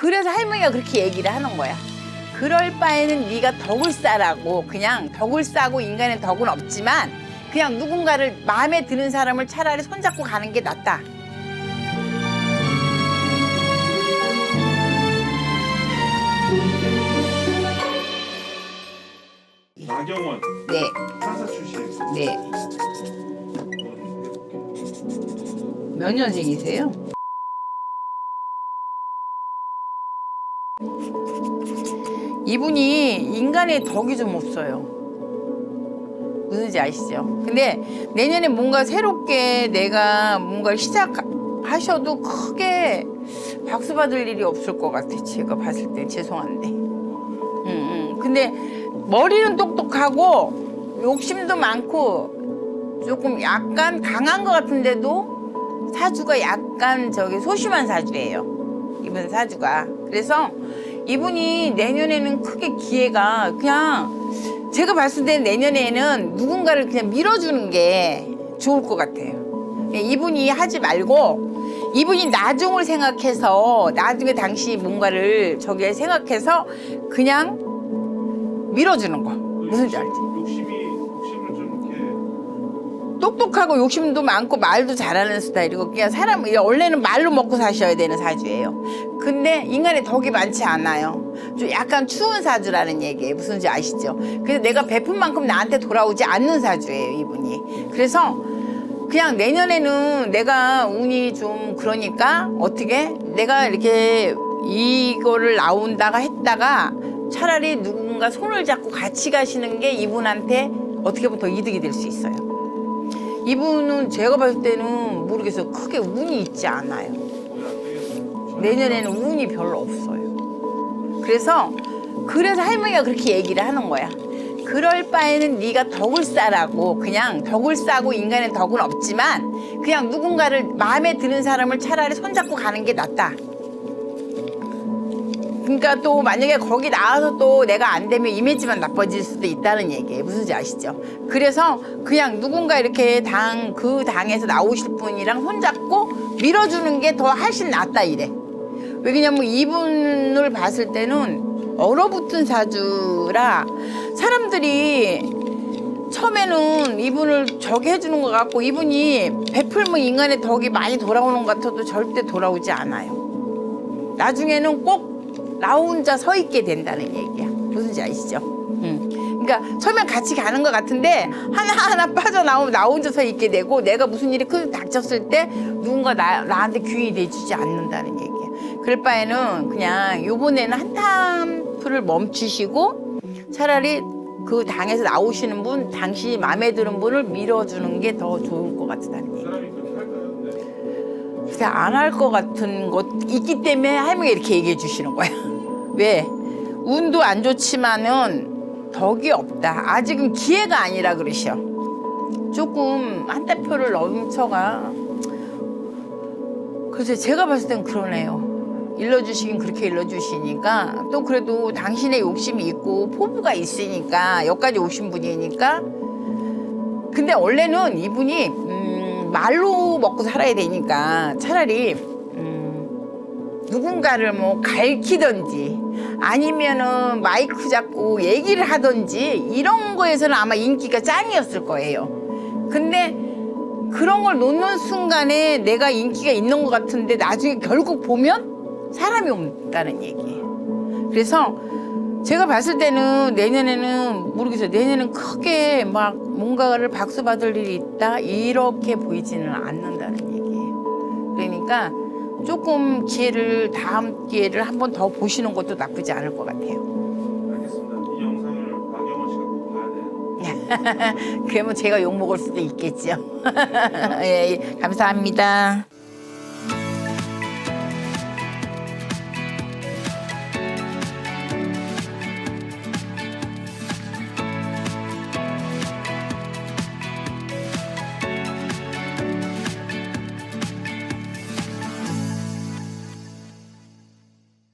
그래서 할머니가 그렇게 얘기를 하는 거야. 그럴 바에는 네가 덕을 싸라고 그냥 덕을 싸고 인간의 덕은 없지만 그냥 누군가를 마음에 드는 사람을 차라리 손잡고 가는 게 낫다. 나경원 네, 판사 출신. 네. 몇 년생이세요? 이분이 인간의 덕이 좀 없어요. 무슨지 아시죠? 근데 내년에 뭔가 새롭게 내가 뭔가를 시작하셔도 크게 박수 받을 일이 없을 것 같아. 제가 봤을 때 죄송한데. 음, 음. 근데 머리는 똑똑하고 욕심도 많고 조금 약간 강한 것 같은데도 사주가 약간 저기 소심한 사주예요. 이분 사주가. 그래서 이분이 내년에는 크게 기회가 그냥 제가 봤을 때 내년에는 누군가를 그냥 밀어주는 게 좋을 것 같아요. 예, 이분이 하지 말고 이분이 나중을 생각해서 나중에 당시 뭔가를 저기 생각해서 그냥 밀어주는 거. 무슨 지 알지? 똑똑하고 욕심도 많고 말도 잘하는 스타일이고 그냥 사람 원래는 말로 먹고 사셔야 되는 사주예요. 근데 인간의 덕이 많지 않아요. 좀 약간 추운 사주라는 얘기예요. 무슨지 아시죠? 그래서 내가 베푼 만큼 나한테 돌아오지 않는 사주예요, 이분이. 그래서 그냥 내년에는 내가 운이 좀 그러니까 어떻게 내가 이렇게 이거를 나온다가 했다가 차라리 누군가 손을 잡고 같이 가시는 게 이분한테 어떻게 보면 더 이득이 될 수 있어요. 이분은 제가 봤을 때는 모르겠어요. 크게 운이 있지 않아요. 내년에는 운이 별로 없어요. 그래서 그래서 할머니가 그렇게 얘기를 하는 거야. 그럴 바에는 네가 덕을 싸라고 그냥 덕을 싸고 인간의 덕은 없지만 그냥 누군가를 마음에 드는 사람을 차라리 손잡고 가는 게 낫다. 그러니까 또 만약에 거기 나와서 또 내가 안 되면 이미지만 나빠질 수도 있다는 얘기예요. 무슨지 아시죠? 그래서 그냥 누군가 이렇게 당 그 당에서 나오실 분이랑 손잡고 밀어주는 게 더 훨씬 낫다 이래. 왜냐면 이분을 봤을 때는 얼어붙은 사주라 사람들이 처음에는 이분을 저기 해주는 것 같고 이분이 베풀면 인간의 덕이 많이 돌아오는 것 같아도 절대 돌아오지 않아요. 나중에는 꼭 나 혼자 서 있게 된다는 얘기야. 무슨지 아시죠? 응. 그러니까 처음엔 같이 가는 것 같은데 하나하나 빠져나오면 나 혼자 서 있게 되고 내가 무슨 일이 큰 닥쳤을 때 누군가 나, 나한테 귀히 내주지 않는다는 얘기야. 그럴 바에는 그냥 요번에는 한탐풀을 멈추시고 차라리 그 당에서 나오시는 분, 당신이 마음에 드는 분을 밀어주는 게 더 좋을 것 같다는 얘기. 사람이 그렇게 할까요? 근데 글쎄 안할 것 같은 것 있기 때문에 할머니가 이렇게 얘기해 주시는 거야. 왜? 운도 안 좋지만은 덕이 없다. 아직은 기회가 아니라 그러셔. 조금 한따표를 넘쳐가. 그래서 제가 봤을 땐 그러네요. 일러주시긴 그렇게 일러주시니까 또 그래도 당신의 욕심이 있고 포부가 있으니까 여기까지 오신 분이니까 근데 원래는 이분이 음, 말로 먹고 살아야 되니까 차라리 음, 누군가를 뭐 갈키든지 아니면은 마이크 잡고 얘기를 하든지 이런 거에서는 아마 인기가 짱이었을 거예요. 근데 그런 걸 놓는 순간에 내가 인기가 있는 것 같은데 나중에 결국 보면 사람이 없다는 얘기예요. 그래서 제가 봤을 때는 내년에는 모르겠어요. 내년에는 크게 막 뭔가를 박수 받을 일이 있다 이렇게 보이지는 않는다는 얘기예요. 그러니까 조금 기회를 다음 기회를 한 번 더 보시는 것도 나쁘지 않을 것 같아요. 알겠습니다. 이 영상을 나경원 씨가 꼭 봐야 돼요. 그러면 제가 욕 먹을 수도 있겠죠. 예, 예, 감사합니다.